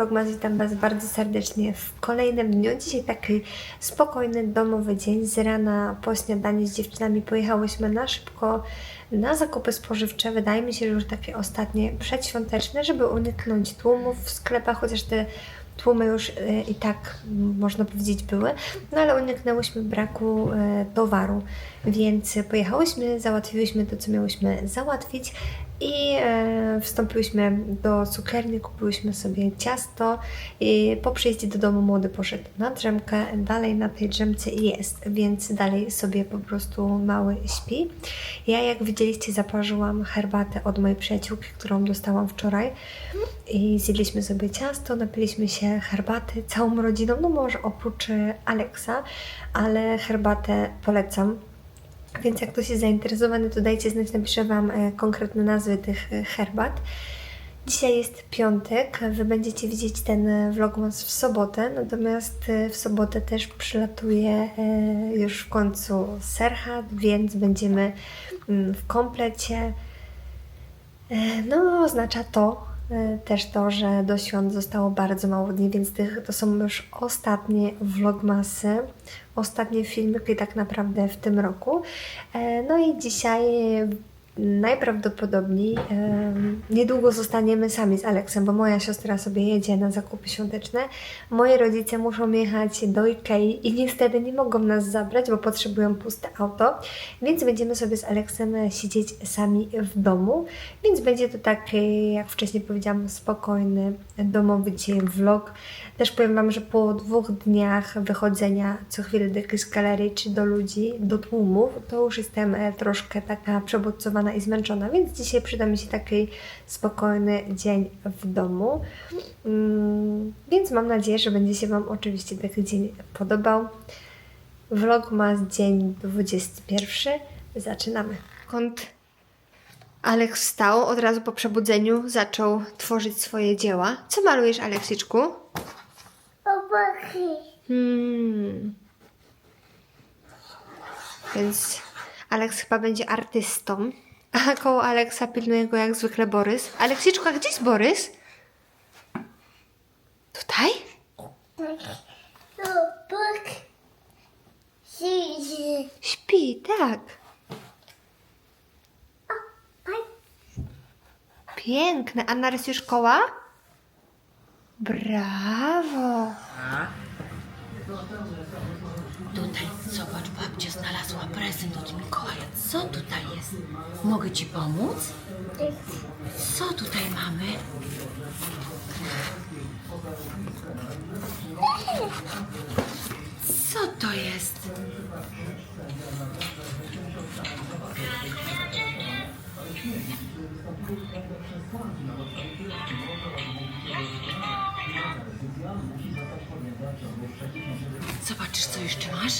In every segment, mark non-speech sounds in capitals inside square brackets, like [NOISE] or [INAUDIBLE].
Vlogmas, witam Was bardzo serdecznie w kolejnym dniu. Dzisiaj taki spokojny, domowy dzień. Z rana po śniadaniu z dziewczynami pojechałyśmy na szybko na zakupy spożywcze. Wydaje mi się, że już takie ostatnie przedświąteczne, żeby uniknąć tłumów w sklepach, chociaż te tłumy już y, i tak można powiedzieć były, no ale uniknęłyśmy braku e, towaru, więc pojechałyśmy, załatwiłyśmy to, co miałyśmy załatwić i e, wstąpiłyśmy do cukierni, kupiłyśmy sobie ciasto i po przyjeździe do domu młody poszedł na drzemkę, dalej na tej drzemce jest, więc dalej sobie po prostu mały śpi. Ja jak widzieliście zaparzyłam herbatę od mojej przyjaciółki, którą dostałam wczoraj i zjedliśmy sobie ciasto, napiliśmy się herbaty całą rodziną, no może oprócz e, Aleksa, ale herbatę polecam. Więc jak ktoś jest zainteresowany, to dajcie znać, napiszę Wam e, konkretne nazwy tych e, herbat. Dzisiaj jest piątek, Wy będziecie widzieć ten e, vlogmas w sobotę, natomiast w sobotę też przylatuje już w końcu Serhat, więc będziemy mm, w komplecie. No, oznacza to też to, że do świąt zostało bardzo mało dni, więc to są już ostatnie vlogmasy, ostatnie filmiki tak naprawdę w tym roku. E, No i dzisiaj e, najprawdopodobniej e, niedługo zostaniemy sami z Aleksem, bo moja siostra sobie jedzie na zakupy świąteczne. Moi rodzice muszą jechać do Ikei i niestety nie mogą nas zabrać, bo potrzebują puste auto, więc będziemy sobie z Aleksem e, siedzieć sami w domu. Więc będzie to taki, jak wcześniej powiedziałam, spokojny, domowy dzisiaj vlog. Też powiem Wam, że po dwóch dniach wychodzenia co chwilę do jakiejś galerii czy do ludzi, do tłumów, to już jestem e, troszkę taka przebodźcowana i zmęczona, więc dzisiaj przyda mi się taki spokojny dzień w domu. Mm, więc mam nadzieję, że będzie się Wam oczywiście taki dzień podobał. Vlog ma dzień 21. Zaczynamy. Kąt Aleks wstał od razu po przebudzeniu, zaczął tworzyć swoje dzieła. Co malujesz, Aleksiczku? Obaki. Hmm. Więc Aleks chyba będzie artystą. A koło Aleksa pilnuje go jak zwykle Borys. Aleksiczku, a gdzie jest Borys? Tutaj? Siedzi. Śpi, tak. Piękne. A narysujesz koła? Brawo. Tutaj, zobacz, babcia znalazła prezent od Mikołaja. Co tutaj jest? Mogę ci pomóc? Co tutaj mamy? Co to jest? Zobaczysz, co jeszcze masz?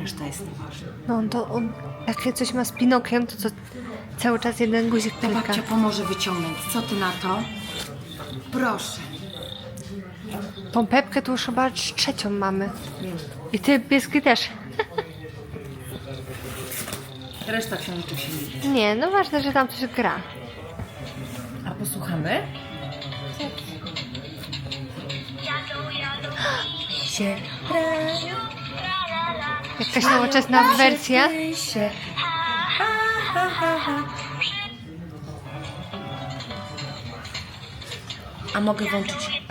Reszta jest nieważna. No to on, jak coś ma z Pinokiem, to co cały czas jeden guzik To tylko. babcia pomoże wyciągnąć. Co ty na to? Proszę. Tą Pepkę tu już chyba trzecią mamy. I ty pieski też. [LAUGHS] Reszta książek się liczy. Nie, no ważne, że tam coś gra. A posłuchamy? Się Jakaś nowoczesna wersja. się. Ha, ha, ha, ha. A mogę włączyć?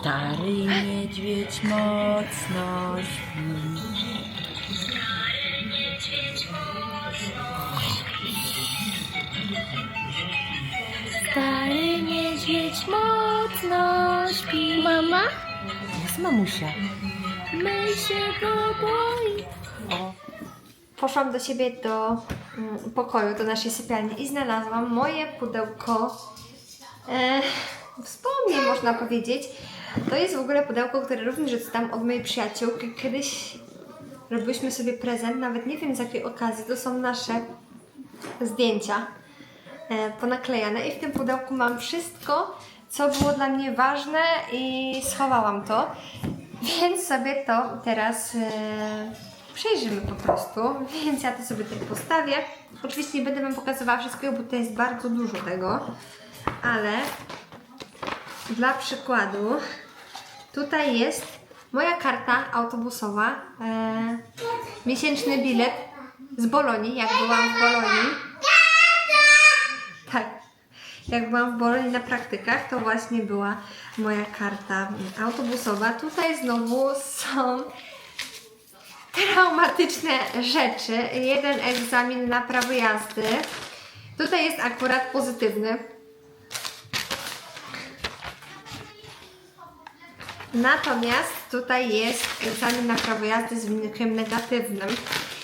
Stary niedźwiedź mocno śpi. Stary niedźwiedź mocno. Mama? Jest mamusia. My się go boi. Poszłam do siebie do mm, pokoju, do naszej sypialni i znalazłam moje pudełko e, wspomnień, można powiedzieć. To jest w ogóle pudełko, które również dostałam od mojej przyjaciółki. Kiedyś robiliśmy sobie prezent, nawet nie wiem z jakiej okazji, to są nasze zdjęcia. e, ponaklejane i w tym pudełku mam wszystko, co było dla mnie ważne i schowałam to. Więc sobie to teraz e, przejrzymy po prostu. Więc ja to sobie tutaj postawię. Oczywiście nie będę Wam pokazywała wszystkiego, bo tutaj jest bardzo dużo tego. Ale dla przykładu tutaj jest moja karta autobusowa. E, miesięczny bilet z Bolonii, jak byłam w Bolonii. Jak byłam w Bolonii na praktykach, to właśnie była moja karta autobusowa. Tutaj znowu są traumatyczne rzeczy. Jeden egzamin na prawo jazdy. Tutaj jest akurat pozytywny. Natomiast tutaj jest egzamin na prawo jazdy z wynikiem negatywnym.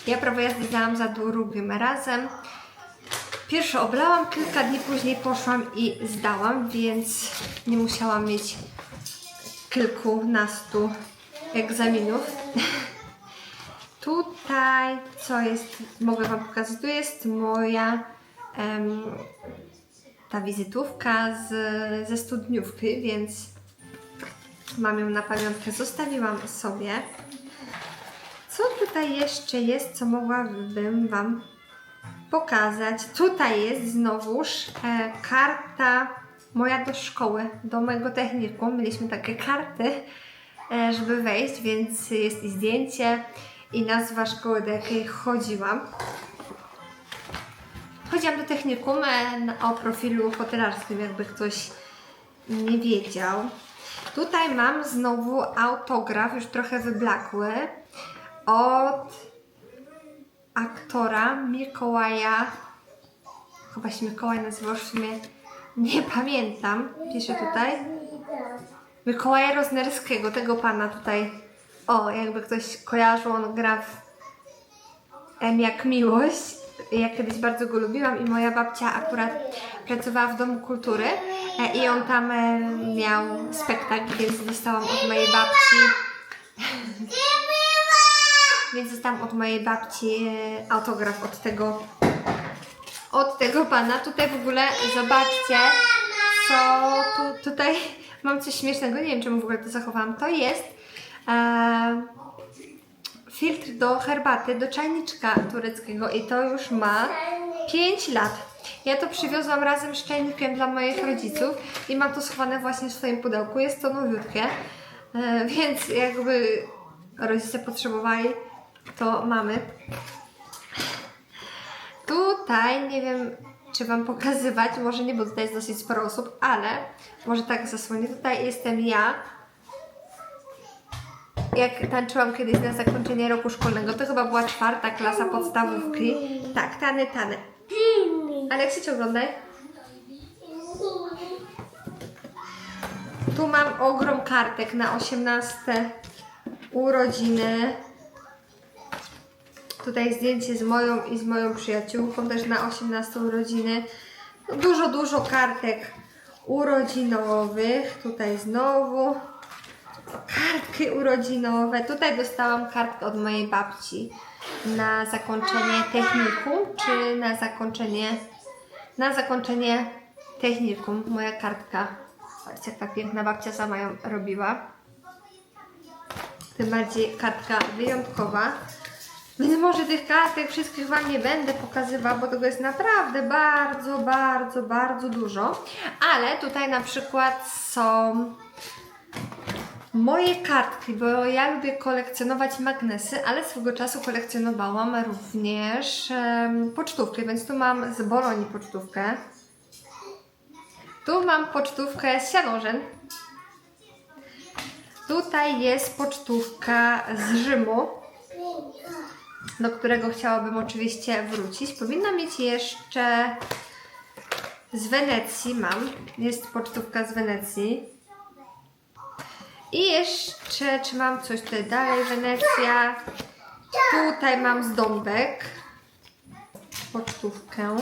Ja prawo jazdy zdałam za drugim razem. Pierwszy oblałam, kilka dni później poszłam i zdałam, więc nie musiałam mieć kilkunastu egzaminów. [LAUGHS] Tutaj, co jest, mogę Wam pokazać, tu jest moja em, ta wizytówka z, ze studniówki, więc mam ją na pamiątkę, zostawiłam sobie. Co tutaj jeszcze jest, co mogłabym Wam pokazać? Tutaj jest znowuż e, karta moja do szkoły, do mojego technikum. Mieliśmy takie karty, e, żeby wejść, więc jest i zdjęcie, i nazwa szkoły, do jakiej chodziłam. Chodziłam do technikum e, o profilu hotelarskim, jakby ktoś nie wiedział. Tutaj mam znowu autograf, już trochę wyblakły, od aktora Mikołaja. Chyba się Mikołaj nazywał, w sumie nie [LAUGHS] pamiętam. Piszę tutaj. Mikołaja Roznerskiego, tego pana tutaj. O, jakby ktoś kojarzył, on gra w M jak miłość. Ja kiedyś bardzo go lubiłam i moja babcia akurat pracowała w Domu Kultury e, i on tam e, miał spektakl, więc dostałam od mojej babci [LAUGHS] więc dostałam od mojej babci e, autograf od tego od tego pana. Tutaj w ogóle zobaczcie, co tu, tutaj [LAUGHS] mam coś śmiesznego, nie wiem czemu w ogóle to zachowałam. To jest e, filtr do herbaty, do czajniczka tureckiego i to już ma 5 lat. Ja to przywiozłam razem z czajnikiem dla moich rodziców i mam to schowane właśnie w swoim pudełku. Jest to nowiutkie, e, więc jakby rodzice potrzebowali, to mamy. Tutaj nie wiem, czy Wam pokazywać, może nie, bo tutaj jest dosyć sporo osób, ale może tak zasłonię. Tutaj jestem ja. Jak tańczyłam kiedyś na zakończenie roku szkolnego, to chyba była czwarta klasa podstawówki. Tak, tany, tany. Ale jak się oglądaj? Tu mam ogrom kartek na 18 urodziny. Tutaj zdjęcie z moją i z moją przyjaciółką też na 18 urodziny. No, dużo, dużo kartek urodzinowych. Tutaj znowu kartki urodzinowe. Tutaj dostałam kartkę od mojej babci na zakończenie technikum, czy na zakończenie na zakończenie technikum. Moja kartka. Patrzcie, jak ta piękna babcia sama ją robiła. Tym bardziej kartka wyjątkowa. Więc może tych kartek wszystkich Wam nie będę pokazywała, bo tego jest naprawdę bardzo, bardzo, bardzo dużo. Ale tutaj na przykład są moje kartki, bo ja lubię kolekcjonować magnesy, ale swego czasu kolekcjonowałam również em, pocztówkę, więc tu mam z Bolonii pocztówkę. Tu mam pocztówkę z Sianożen. Tutaj jest pocztówka z Rzymu do którego chciałabym oczywiście wrócić. Powinna mieć jeszcze z Wenecji, mam. Jest pocztówka z Wenecji. I jeszcze, czy mam coś tutaj dalej? Wenecja. Tutaj mam z Dąbek pocztówkę.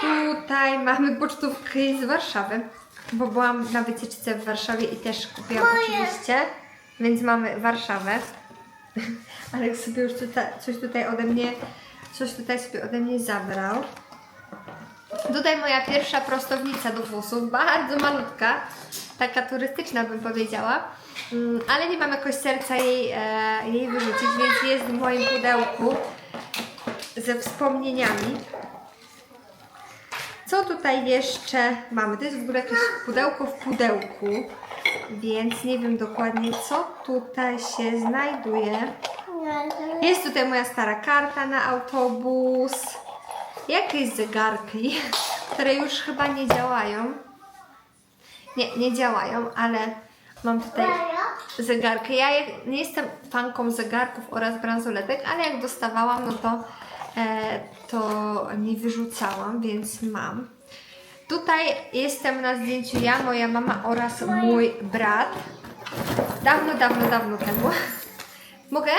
Tutaj mamy pocztówkę z Warszawy, bo byłam na wycieczce w Warszawie i też kupiłam oczywiście, więc mamy Warszawę. [LAUGHS] Ale sobie już tutaj, coś tutaj ode mnie coś tutaj sobie ode mnie zabrał. Tutaj moja pierwsza prostownica do włosów, bardzo malutka, taka turystyczna bym powiedziała, Mm, ale nie mam jakoś serca jej, e, jej wyrzucić, więc jest w moim pudełku ze wspomnieniami. Co tutaj jeszcze mamy? To jest w ogóle jakieś pudełko w pudełku, więc nie wiem dokładnie co tutaj się znajduje. Jest tutaj moja stara karta na autobus, jakieś zegarki, [LAUGHS] które już chyba nie działają. Nie, nie działają, ale mam tutaj zegarkę. Ja nie jestem fanką zegarków oraz bransoletek, ale jak dostawałam, no to, e, to nie wyrzucałam, więc mam. Tutaj jestem na zdjęciu ja, moja mama oraz mój brat. Dawno, dawno, dawno temu. [LAUGHS] Mogę?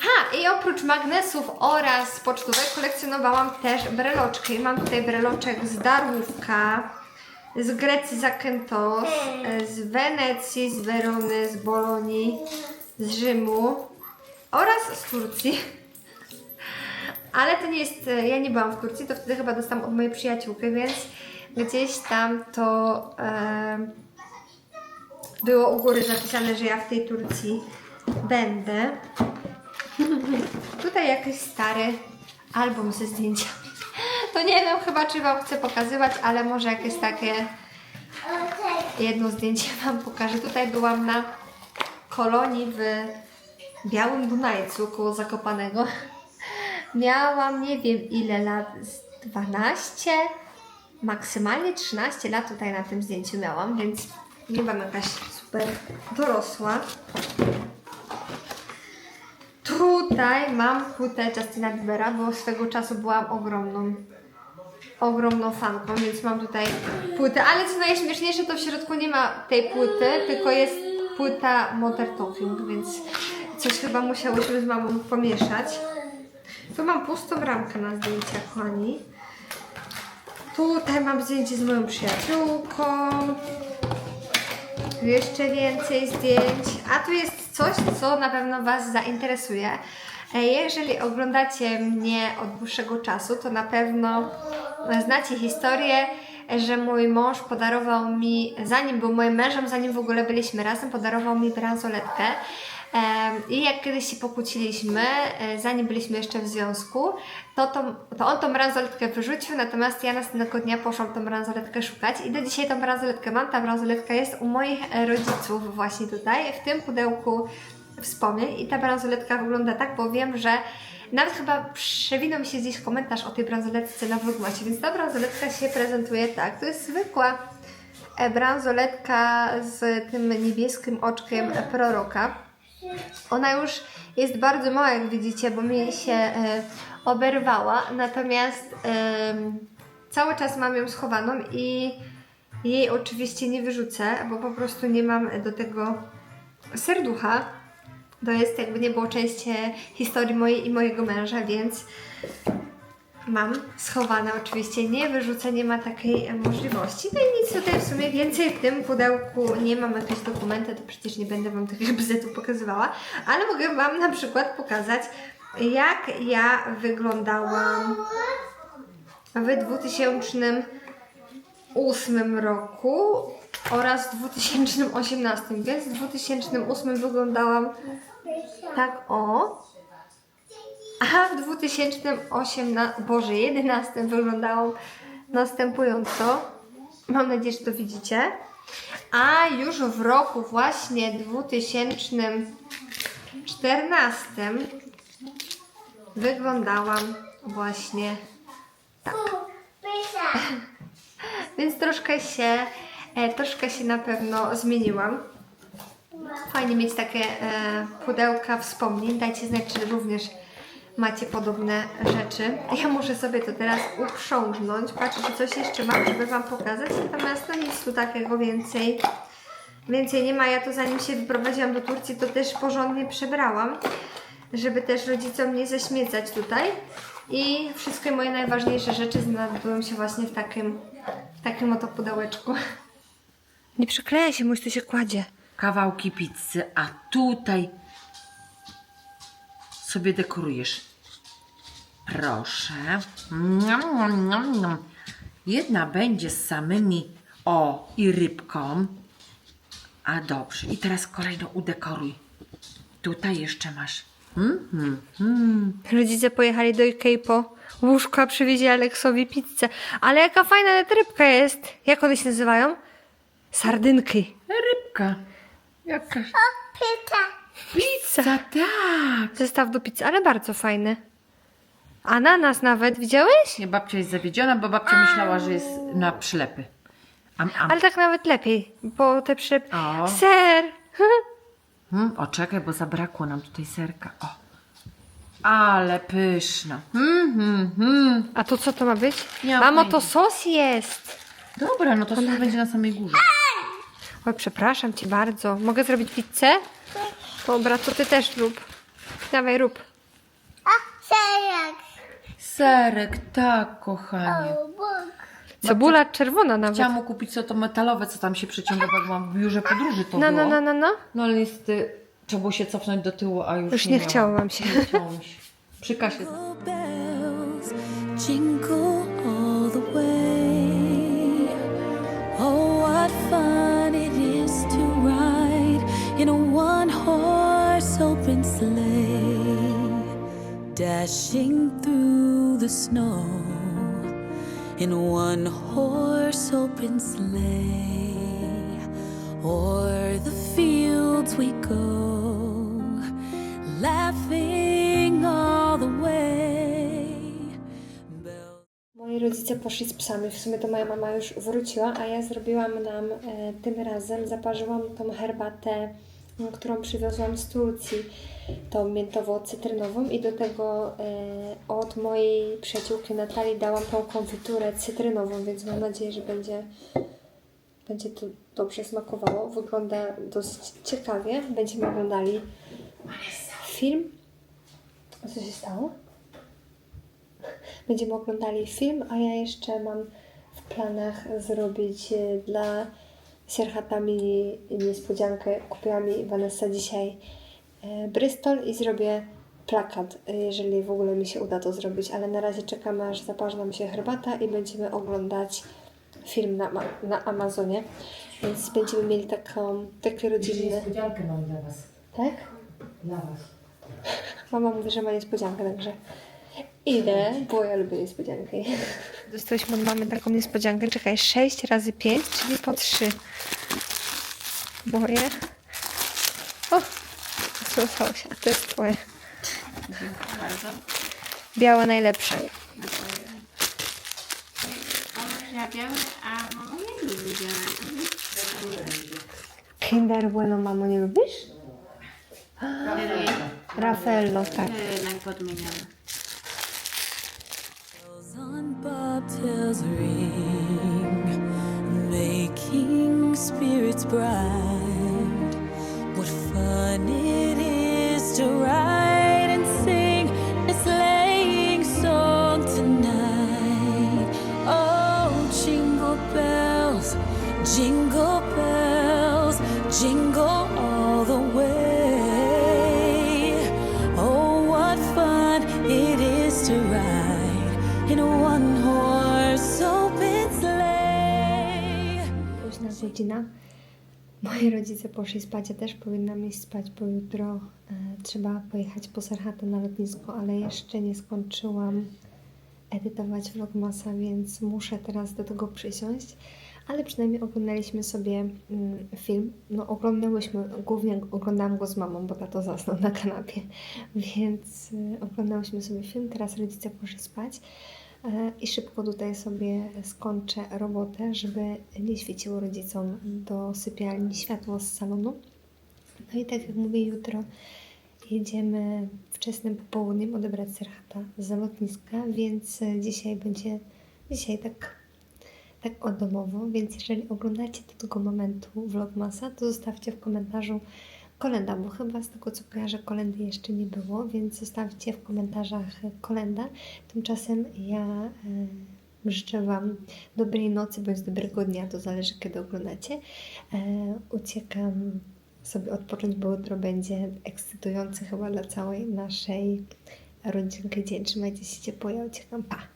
Ha, i oprócz magnesów oraz pocztówek kolekcjonowałam też breloczki. Mam tutaj breloczek z Darłówka, z Grecji Zakynthos, e, z Wenecji, z Werony, z Bolonii, z Rzymu oraz z Turcji. Ale to nie jest, e, ja nie byłam w Turcji, to wtedy chyba dostałam od mojej przyjaciółki, więc gdzieś tam to e, było u góry zapisane, że ja w tej Turcji będę. Tutaj jakiś stary album ze zdjęciami. To nie wiem chyba, czy Wam chcę pokazywać, ale może jakieś takie jedno zdjęcie Wam pokażę. Tutaj byłam na kolonii w Białym Dunajcu koło Zakopanego. Miałam nie wiem ile lat, z 12, maksymalnie 13 lat tutaj na tym zdjęciu miałam, więc nie byłam jakaś super dorosła. Tutaj mam płytę Justina Biebera, bo swego czasu byłam ogromną, ogromną fanką, więc mam tutaj płytę. Ale co najśmieszniejsze, to w środku nie ma tej płyty, tylko jest płyta Modern Talking, więc coś chyba musiałyśmy z mamą pomieszać. Tu mam pustą ramkę na zdjęcia, kochani. Tutaj mam zdjęcie z moją przyjaciółką. Jeszcze więcej zdjęć. A tu jest coś, co na pewno Was zainteresuje. E, Jeżeli oglądacie mnie od dłuższego czasu, to na pewno znacie historię, że mój mąż podarował mi, zanim był moim mężem, zanim w ogóle byliśmy razem, podarował mi bransoletkę. I jak kiedyś się pokłóciliśmy, e, zanim byliśmy jeszcze w związku, to, to, to on tą bransoletkę wyrzucił, natomiast ja następnego dnia poszłam tą bransoletkę szukać i do dzisiaj tą bransoletkę mam. Ta bransoletka jest u moich rodziców właśnie tutaj, w tym pudełku wspomnień i ta bransoletka wygląda tak, bo wiem, że nawet chyba przewinął mi się gdzieś komentarz o tej bransoletce na vlogmacie, więc ta bransoletka się prezentuje tak. To jest zwykła e, bransoletka z tym niebieskim oczkiem proroka. Ona już jest bardzo mała, jak widzicie, bo mi się e, oberwała, natomiast em, cały czas mam ją schowaną i jej oczywiście nie wyrzucę, bo po prostu nie mam do tego serducha. To jest jakby nie było część e, historii mojej i mojego męża, więc mam schowane oczywiście, nie wyrzucę, nie ma takiej e, możliwości. No i nic tutaj w sumie więcej w tym pudełku nie mam jakieś dokumenty, to przecież nie będę Wam takich [LAUGHS] bzdetów pokazywała, ale mogę Wam na przykład pokazać, jak ja wyglądałam w 2008 roku oraz w 2018, więc w 2008 wyglądałam tak o. A w 2018, Boże, 11 wyglądałam następująco. Mam nadzieję, że to widzicie. A już w roku właśnie 2014 wyglądałam właśnie tak. [LAUGHS] Więc troszkę się, e, troszkę się na pewno zmieniłam. Fajnie mieć takie e, pudełka wspomnień. Dajcie znać, czy również macie podobne rzeczy. Ja muszę sobie to teraz uprzążnąć. Patrzę, czy coś jeszcze mam, żeby Wam pokazać. Natomiast no nic tu takiego więcej, więcej nie ma. Ja to zanim się wyprowadziłam do Turcji, to też porządnie przebrałam, żeby też rodzicom nie zaśmiecać tutaj. I wszystkie moje najważniejsze rzeczy znajdują się właśnie w takim, w takim oto pudełeczku. Nie przykleja się, mój tu się kładzie. Kawałki pizzy, a tutaj sobie dekorujesz proszę. Niam, niam, niam, niam. Jedna będzie z samymi o i rybką. A dobrze. I teraz kolejną udekoruj. Tutaj jeszcze masz. Mm, mm, mm. Rodzice pojechali do Ikei po łóżko, a przywieźli Aleksowi pizzę. Ale jaka fajna ta rybka jest. Jak one się nazywają? Sardynki. Rybka. Jakaś Pyta. Pizza, tak. Zestaw do pizzy, ale bardzo fajny. Ananas nawet, widziałeś? Nie, babcia jest zawiedziona, bo babcia myślała, że jest na przylepy. Am, am. Ale tak nawet lepiej, bo te przy... O. Ser! [LAUGHS] Hmm, o, czekaj, bo zabrakło nam tutaj serka. O. Ale pyszna. Hmm, hmm, hmm. A to co to ma być? Nie mam Mamo, to pojęcia. sos jest! Dobra, no to sos będzie na samej górze. Oj, przepraszam cię bardzo. Mogę zrobić pizzę? Dobra, to ty też rób. Dawaj, rób. A, serek. Serek, tak, kochanie. O, Bóg. Cebula czerwona nawet. Chciałam mu kupić co to metalowe, co tam się przeciąga, bo mam w biurze podróży to No, było. no, no, no, no. No ale niestety trzeba było się cofnąć do tyłu, a już, Już nie, nie miałam. chciało wam się. Nie chciało mi się. Przy kasie. Bells jingle open sleigh, dashing through the snow in one horse open sleigh. O'er the fields we go, laughing all the way. Moi rodzice poszli z psami. W sumie to moja mama już wróciła, a ja zrobiłam nam e, tym razem, zaparzyłam tą herbatę, którą przywiozłam z Turcji, tą miętowo-cytrynową i do tego e, od mojej przyjaciółki Natalii dałam tą konfiturę cytrynową, więc mam nadzieję, że będzie, będzie to dobrze smakowało. Wygląda dosyć ciekawie. Będziemy oglądali film. Co się stało? Będziemy oglądali film, a ja jeszcze mam w planach zrobić e, dla Sierhatami niespodziankę. Kupiła mi Vanessa dzisiaj e, Bristol i zrobię plakat, e, jeżeli w ogóle mi się uda to zrobić, ale na razie czekamy aż zaparzy nam się herbata i będziemy oglądać film na, na Amazonie, więc będziemy mieli taką, takie rodzinne... Niespodziankę mam dla Was. Tak? Dla Was. Mama mówi, że ma niespodziankę, także idę, bo ja lubię niespodzianki. [LAUGHS] Dostaliśmy od mamy taką niespodziankę. Czekaj, 6 razy 5, czyli po 3. Moje. O! Złapało się, a to jest twoje. Bardzo. Białe najlepsze. Ja wiem, a mama nie lubi białego. Kinder Bueno, mamo, nie lubisz? Raffaello, tak. Jednak podmieniamy. Jingle bells, jingle all the way. Oh, what fun it is to ride in a one horse sleigh. Godzina. Moi rodzice poszli spać, ja też powinnam iść spać, bo jutro e, trzeba pojechać po Serhatę na lotnisko, ale jeszcze nie skończyłam edytować vlogmasa, więc muszę teraz do tego przysiąść. Ale przynajmniej oglądaliśmy sobie mm, film. No oglądałyśmy, głównie oglądałam go z mamą, bo tato zasnął na kanapie, więc y, oglądałyśmy sobie film. Teraz rodzice poszli spać. E, I szybko tutaj sobie skończę robotę, żeby nie świeciło rodzicom do sypialni światło z salonu. No i tak jak mówię, jutro jedziemy wczesnym popołudniem odebrać Serhata z lotniska, więc e, dzisiaj będzie, dzisiaj tak, tak o domowo, więc jeżeli oglądacie do tego momentu vlogmasa, to zostawcie w komentarzu kolenda, bo chyba z tego co kojarzę kolendy jeszcze nie było, więc zostawcie w komentarzach kolenda. Tymczasem ja e, życzę Wam dobrej nocy bądź dobrego dnia, to zależy kiedy oglądacie. E, uciekam sobie odpocząć, bo jutro będzie ekscytujący chyba dla całej naszej rodzinkę dzień. Trzymajcie się ciepło, ja uciekam. Pa!